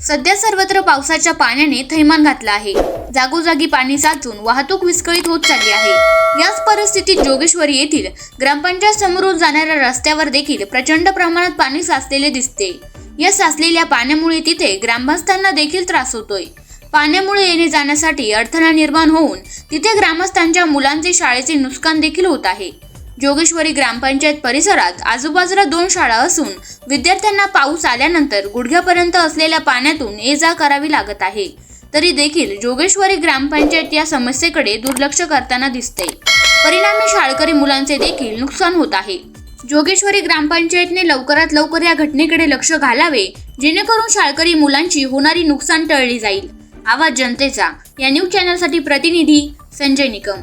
सध्या सर्वत्र पावसाच्या पाण्याने थैमान घातलं आहे. जागोजागी पाणी साचून वाहतूक विस्कळीत होत चालली आहे. याच परिस्थितीत जोगेश्वरी येथील ग्रामपंचायत समोरून जाणाऱ्या रस्त्यावर देखील प्रचंड प्रमाणात पाणी साचलेले दिसते. या साचलेल्या पाण्यामुळे तिथे ग्रामस्थांना देखील त्रास होतोय. पाण्यामुळे येणे जाण्यासाठी अडथळा निर्माण होऊन तिथे ग्रामस्थांच्या मुलांचे शाळेचे नुकसान देखील होत आहे. जोगेश्वरी ग्रामपंचायत परिसरात आजूबाजूला दोन शाळा असून विद्यार्थ्यांना पाऊस आल्यानंतर गुडघ्यापर्यंत असलेल्या पाण्यातून ये जा करावी लागत आहे. तरी देखील जोगेश्वरी ग्रामपंचायत या समस्येकडे दुर्लक्ष करताना दिसते. परिणामी शाळकरी मुलांचे देखील नुकसान होत आहे. जोगेश्वरी ग्रामपंचायतने लवकरात लवकर या घटनेकडे लक्ष घालावे जेणेकरून शाळकरी मुलांची होणारी नुकसान टळली जाईल. आवाज जनतेचा या न्यूज चॅनलसाठी प्रतिनिधी संजय निकम.